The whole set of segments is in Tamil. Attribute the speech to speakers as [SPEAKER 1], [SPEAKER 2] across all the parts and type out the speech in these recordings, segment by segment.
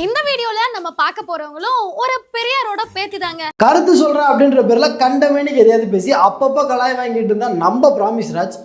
[SPEAKER 1] இந்த வீடியோல நம்ம பார்க்க போறவங்களும் ஒரு பெரியாரோட பேத்தி தாங்க.
[SPEAKER 2] கருத்து சொல்றேன் அப்படின்ற பேர்ல கண்டமேனிக்கு எதையாவது பேசி அப்பப்ப கலாய் வாங்கிட்டு இருந்தா நம்ம ப்ராமிஸ் ராஜ்.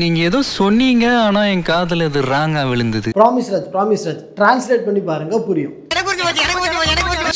[SPEAKER 3] நீங்க ஏதோ சொன்னீங்க ஆனா என் காதுல இது ராங்கா விழுந்தது.
[SPEAKER 2] Promise Raj promise Raj. Translate பண்ணி பாருங்க புரியும்.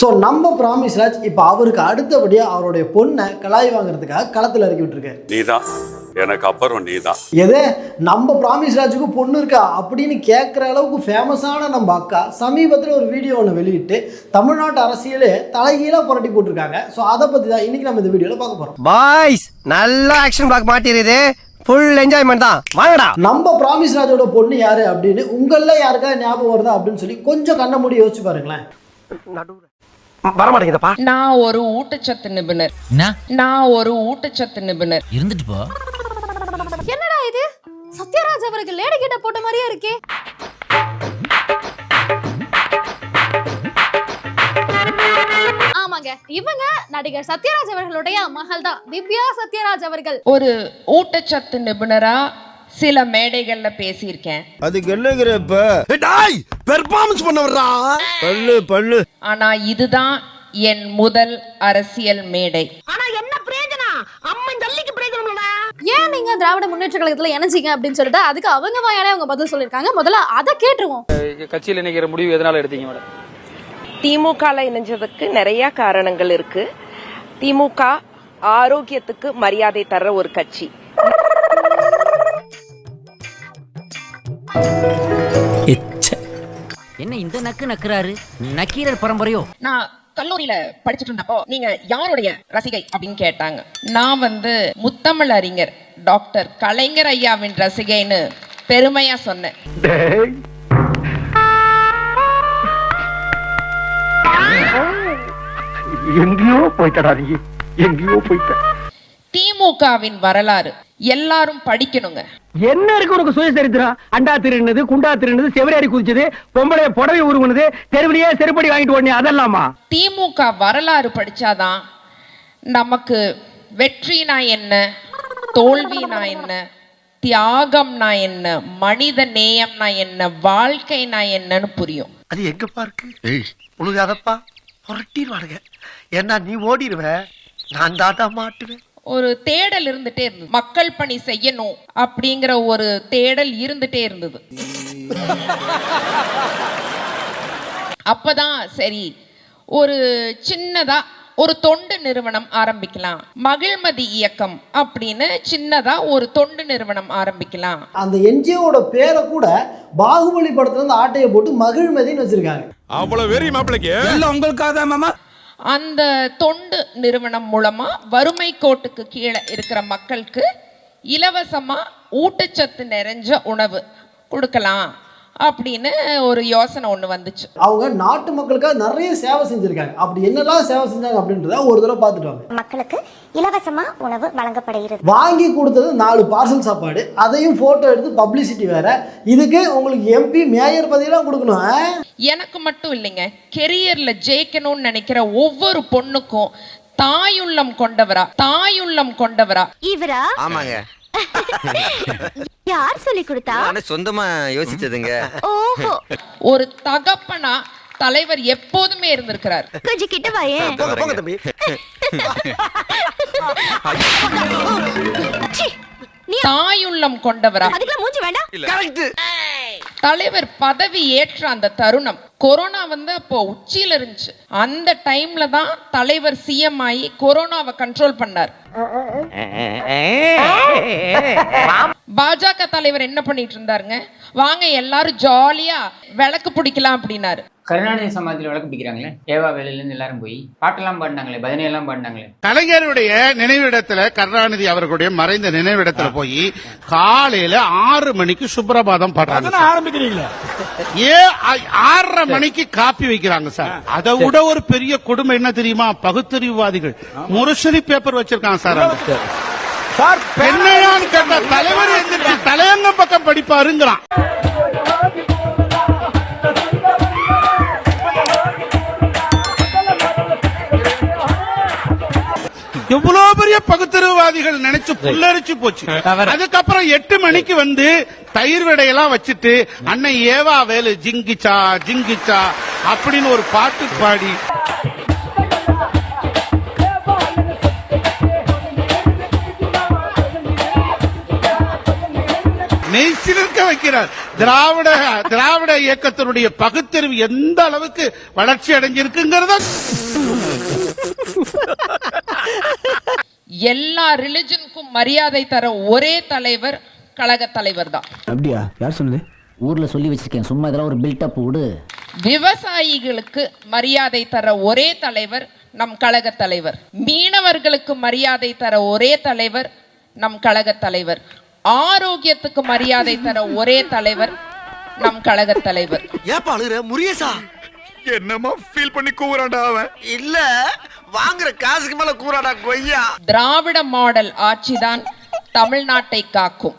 [SPEAKER 2] ஸோ நம்ம ப்ராமிஸ் ராஜ் இப்போ அவருக்கு அடுத்தபடியா அவருடைய பொண்ணை கலாய் வாங்குறதுக்காக களத்தில் இறக்கி விட்டுருக்காரு
[SPEAKER 4] நீதான் எனக்கு அப்புறம் நீதான்
[SPEAKER 2] எதே? நம்ம ப்ராமிஸ் ராஜுக்கு பொண்ணு இருக்கா? அப்படின்னு கேட்குற அளவுக்கு ஃபேமஸான நம்ம அக்கா சமீபத்தில் ஒரு வீடியோ ஒன்று வெளியிட்டு தமிழ்நாட்டு அரசியலே தலைகீழாக புரட்டி போட்டிருக்காங்க. ஸோ அதை பற்றி தான் இன்னைக்கு நம்ம இந்த வீடியோவில் பார்க்க போகிறோம்
[SPEAKER 5] பாய்ஸ் நல்ல ஆக்ஷன் பிளாக் மாட்டிருது ஃபுல் என்ஜாய்மெண்ட் தான். வாங்கடா.
[SPEAKER 2] நம்ம ப்ராமிஸ் ராஜோட பொண்ணு யாரு அப்படின்னு உங்கள யாருக்கா ஞாபகம் வருதா அப்படின்னு சொல்லி கொஞ்சம் கண்ண மூடி யோசிச்சு பாருங்களேன்.
[SPEAKER 5] வர மாட்டேங்குதப்பா
[SPEAKER 6] நான் ஒரு ஊட்டச்சத்து நிபுணர். நான் ஒரு ஊட்டச்சத்து நிபுணர்.
[SPEAKER 7] இருந்துட்டு போ.
[SPEAKER 1] என்னடா இது? சத்யராஜ் அவருக்கு லேடி கிட்ட போட்ட மாதிரியே இருக்கே. ஆமாங்க இவங்க நடிகர் சத்யராஜ் அவர்களுடைய மகள் தான் திவ்யா சத்யராஜ் அவர்கள்.
[SPEAKER 6] ஒரு ஊட்டச்சத்து நிபுணரா? சில மேடைகள்ல பேசியிருக்கேன்.
[SPEAKER 5] அதுக்கு என்னங்கிறப்ப டாய்! பெர்ஃபார்மன்ஸ் பண்ண வர்றா பல்லு பல்லு.
[SPEAKER 6] ஆனா இதுதான் என் முதல் அரசியல் மேடை.
[SPEAKER 1] ஏன் நீங்க திராவிட முன்னேற்ற கழகத்துல இணைஞ்சீங்க அப்படின்னு சொல்லிட்டு அதுக்கு அவங்க வாயாலே அவங்க பதில் சொல்லியிருக்காங்க. முதல்ல அதை கேட்டுருவோம்.
[SPEAKER 8] கட்சியில் இணைக்கிற முடிவு எதனால எடுத்தீங்க மேடம்?
[SPEAKER 9] திமுகல இணைஞ்சதுக்கு நிறைய காரணங்கள் இருக்கு. திமுக ஆரோக்கியத்துக்கு மரியாதை தர்ற ஒரு கட்சி.
[SPEAKER 7] என்ன இந்த நக்கு நக்குறாரு? நக்கீரர் பரம்பரையோ?
[SPEAKER 6] நான் கல்லூரியில படிச்சுட்டு இருந்தப்போ நீங்க யாருடைய ரசிகை அப்படின்னு கேட்டாங்க. நான் வந்து முத்தமிழ் அறிஞர் டாக்டர் கலைஞர் ஐயாவின் ரசிகைன்னு பெருமையா சொன்னேன்.
[SPEAKER 5] எங்கேயோ போயிட்டடா நீ. எங்கேயோ போயிட்ட.
[SPEAKER 6] திமுகவின் வரலாறு எல்லாரும் படிக்கணுங்க.
[SPEAKER 5] என்ன இருக்கு உனக்கு சுயசரித்திரம் அண்டா திருடுனது குண்டா திருடுனது செவரேறி குதிச்சது பொம்பளை புடவை உருகுனது தெருவிலேயே செருப்படி வாங்கிட்டு ஓடனே அதெல்லாமா?
[SPEAKER 6] திமுக வரலாறு படிச்சாதான் நமக்கு வெற்றினா என்ன தோல்வினா என்ன தியாகம்னா என்ன மனித நேயம்னா என்ன வாழ்க்கைனா என்னன்னு புரியும்.
[SPEAKER 5] அது எங்கப்பா இருக்கு? உழுகாதப்பா. புரட்டிடுவானுங்க. ஏன்னா நீ ஓடிடுவ நான் தாத்தா மாட்டுவேன்.
[SPEAKER 6] ஒரு தேடல் இருந்துட்டே இருந்தது. மக்கள் பணி செய்யணும் அப்படிங்கிற ஒரு தேடல் இருந்துட்டே இருந்தது. அப்பதான் சரி ஒரு சின்னதா ஒரு தொண்டு நிறுவனம் ஆரம்பிக்கலாம். மகிழ்மதி இயக்கம் அப்படின்னு சின்னதா ஒரு தொண்டு நிறுவனம் ஆரம்பிக்கலாம்.
[SPEAKER 2] அந்த என்ஜிஓட பேரை கூட பாகுபலி படத்துல இருந்து ஆட்டையை போட்டு மகிழ்மதின்னு வச்சிருக்காங்க.
[SPEAKER 4] அவ்வளவு வெறி மாப்பிளைக்கு.
[SPEAKER 6] அந்த தொண்டு நிறுவனம் மூலமாக வறுமை கோட்டுக்கு கீழே இருக்கிற மக்களுக்கு இலவசமாக ஊட்டச்சத்து நிறைஞ்ச உணவு கொடுக்கலாம். அப்படின்னு ஒரு யோசனை ஒன்று வந்துச்சு.
[SPEAKER 2] அவங்க நாட்டு மக்களுக்காக நிறைய சேவை செஞ்சிருக்காங்க. அப்படி என்னெல்லாம் சேவை செஞ்சாங்க அப்படின்றத ஒரு தடவை பார்த்துட்டு வாங்க.
[SPEAKER 10] மக்களுக்கு இலவசமா உணவு வழங்கப்படுகிறது.
[SPEAKER 2] வாங்கி கொடுத்தது நாலு பார்சல் சாப்பாடு அதையும் போட்டோ எடுத்து பப்ளிசிட்டி வேற. இதுக்கு உங்களுக்கு எம்பி மேயர் பதவியெல்லாம் கொடுக்கணும்?
[SPEAKER 6] எனக்கு மட்டும் இல்லைங்க. கெரியர்ல ஜெயிக்கணும்னு நினைக்கிற ஒவ்வொரு பொண்ணுக்கும் தாயுள்ளம் கொண்டவரா தாயுள்ளம் கொண்டவரா.
[SPEAKER 10] இவரா?
[SPEAKER 5] ஆமாங்க.
[SPEAKER 10] யார் சொல்லி கொடுத்தா?
[SPEAKER 5] சொந்தமா யோசிச்சதுங்க.
[SPEAKER 10] ஓஹோ.
[SPEAKER 6] ஒரு தகப்பனா தலைவர் எப்போதுமே இருந்திருக்கிறார்.
[SPEAKER 10] கொஞ்சம் கிட்ட வாயேன்
[SPEAKER 5] போங்க போங்க தம்பி.
[SPEAKER 10] சீ, நீ
[SPEAKER 6] தாயுள்ளம் கொண்டவரா?
[SPEAKER 10] அதுக்கெல்லாம் மூஞ்சி வேண்டாம்.
[SPEAKER 5] கரெக்ட்
[SPEAKER 6] தலைவர் பதவி ஏற்ற அந்த தருணம். கொரோனா வந்து அப்போ உச்சியில இருந்துச்சு. அந்த டைம்ல தான் தலைவர் சிஎம் ஆகி கொரோனாவை கண்ட்ரோல் பண்ணார். பாஜக தலைவர் என்ன பண்ணிட்டு இருந்தாருங்க? வாங்க எல்லாரும் ஜாலியா விளக்கு பிடிக்கலாம் அப்படின்னாரு.
[SPEAKER 8] கருணாநிதி சமாதியில் விளக்கு பிடிக்கிறாங்களே? ஏவா வேலையிலேருந்து எல்லாரும் போய் பாட்டெல்லாம் பாடினாங்களே பஜனை எல்லாம் பாடினாங்களே?
[SPEAKER 11] கலைஞருடைய நினைவிடத்துல கருணாநிதி அவர்களுடைய மறைந்த நினைவிடத்துல போய் காலையில ஆறு மணிக்கு சுப்பிரபாதம் பாடுறாங்க ஆரம்பிக்கிறீங்களா? ஆ- ஆறரை மணிக்கு காப்பி வைக்கிறாங்க சார். அதை விட ஒரு பெரிய கொடுமை என்ன தெரியுமா? பகுத்தறிவுவாதிகள் முரசொலி பேப்பர் வச்சிருக்காங்க சார் அங்க. என்னையான்னு கேட்டா தலைவர் எந்திரிச்சு தலையங்க பக்கம் படிப்பாருங்கிறான். எவ்வளவு பெரிய பகுத்தறிவுவாதிகள் நினைச்சு புல்லரிச்சு போச்சு. அதுக்கப்புறம் எட்டு மணிக்கு வந்து தயிர் விடையெல்லாம் வச்சுட்டு அன்னை ஏவா வேலு ஜிங்கிச்சா ஜிங்கிச்சா அப்படின்னு ஒரு பாட்டு பாடி. நெய்சிலிருக்க வைக்கிறார். திராவிட திராவிட இயக்கத்தினுடைய பகுத்தறிவு எந்த அளவுக்கு வளர்ச்சி அடைஞ்சிருக்குங்கிறத
[SPEAKER 6] எல்லா ரிலிஜனுக்கும் மரியாதை தர ஒரே தலைவர் கழக தலைவர் தான்
[SPEAKER 5] அப்படியா? யார் சொன்னது?
[SPEAKER 7] ஊர்ல சொல்லி வச்சிருக்கேன். சும்மா இதெல்லாம் ஒரு பில்டப் விடு
[SPEAKER 6] விவசாயிகளுக்கு மரியாதை தர ஒரே தலைவர் நம் கழக தலைவர். மீனவர்களுக்கு மரியாதை தர ஒரே தலைவர் நம் கழக தலைவர். ஆரோக்கியத்துக்கு மரியாதை தர ஒரே தலைவர் நம் கழக தலைவர்.
[SPEAKER 5] ஏப்பா அழுகுற? முரியசா
[SPEAKER 4] என்னமா ஃபீல் பண்ணி கூவுறான்டா அவன்.
[SPEAKER 5] இல்ல வாங்குற காசுக்கு மேல கூறாடா கொய்யா.
[SPEAKER 6] திராவிட மாடல் ஆட்சிதான் தமிழ்நாட்டை காக்கும்.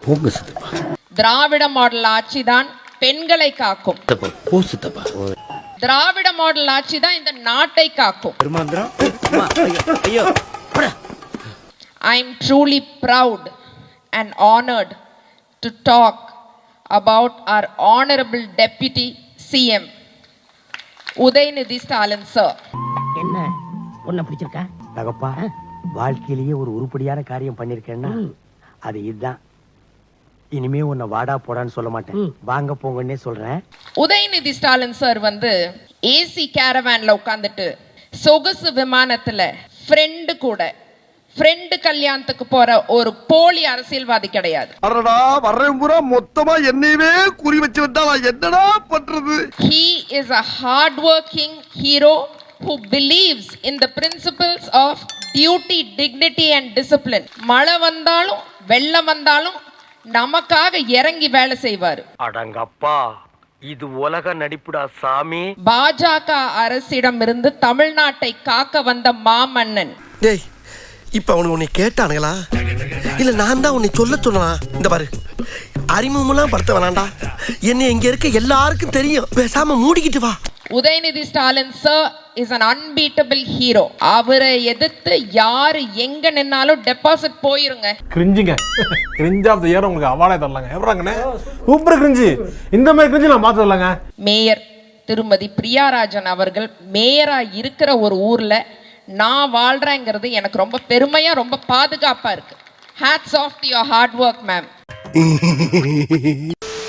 [SPEAKER 6] திராவிட மாடல் ஆட்சிதான் பெண்களை காக்கும். திராவிட மாடல் ஆட்சி தான் இந்த நாட்டை காக்கும்.
[SPEAKER 5] ஐயோ
[SPEAKER 6] I am truly proud and honored to talk about our Honorable Deputy CM, Udaynidhi Stalin sir.
[SPEAKER 7] என்ன? உன்னை பிடிச்சிருக்கா?
[SPEAKER 5] தகப்பா வாழ்க்கையிலேயே ஒரு உருப்படியான காரியம் பண்ணிருக்கேன்னா அது இதுதான். இனிமே உன்னை வாடா போடான்னு சொல்ல மாட்டேன். வாங்க போங்கன்னே சொல்றேன்.
[SPEAKER 6] உதயநிதி ஸ்டாலின் சார் வந்து ஏசி கேரவேன்ல உட்காந்துட்டு சொகுசு விமானத்துல ஃப்ரெண்டு கூட ஃப்ரெண்டு கல்யாணத்துக்கு போற ஒரு போலி அரசியல்வாதி கிடையாது.
[SPEAKER 5] அடடா வர்றேன் பூரா மொத்தமா என்னையவே குறி வச்சு வந்தா நான் என்னடா பண்றது?
[SPEAKER 6] He is a hardworking hero who believes in the principles of duty, dignity and discipline. மழை வந்தாலும் வெள்ளம் வந்தாலும் நமக்காக இறங்கி வேலை செய்வார்.
[SPEAKER 5] அடங்கப்பா இது உலக நடிப்புடா சாமி.
[SPEAKER 6] பாஜக அரசிடம் இருந்து தமிழ்நாட்டை காக்க வந்த மாமன்னன்.
[SPEAKER 5] டேய் இப்ப அவனுக்கு உன்னை கேட்டானுங்களா? இல்ல நான் தான் உன்னை சொல்ல சொன்னா இந்த பாரு அறிமுகமெல்லாம் படுத்த வேணாண்டா. என்னை இங்க இருக்க எல்லாருக்கும் தெரியும். பேசாம மூடிக்கிட்டு வா.
[SPEAKER 6] Udhayanidhi Stalin sir is un unbeatable hero அவரை எதிர்த்து யாரு எங்க நின்னாலும் டெபாசிட் போயிருங்க.
[SPEAKER 12] கிரிஞ்சுங்க. கிரிஞ்ச் ஆஃப் த இயர் உங்களுக்கு அவார்டே தரலாங்க. எப்படாங்கண்ணே சூப்பர் கிரிஞ்சு. இந்த மாதிரி கிரிஞ்சு நான் பார்த்து தரலாங்க.
[SPEAKER 6] மேயர் திருமதி பிரியாராஜன் அவர்கள் மேயரா இருக்கிற ஒரு ஊர்ல நான் வாழ்றேங்கிறது எனக்கு ரொம்ப பெருமையா ரொம்ப பாதுகாப்பா இருக்கு. Hats off to your hard work ma'am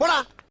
[SPEAKER 5] போடா.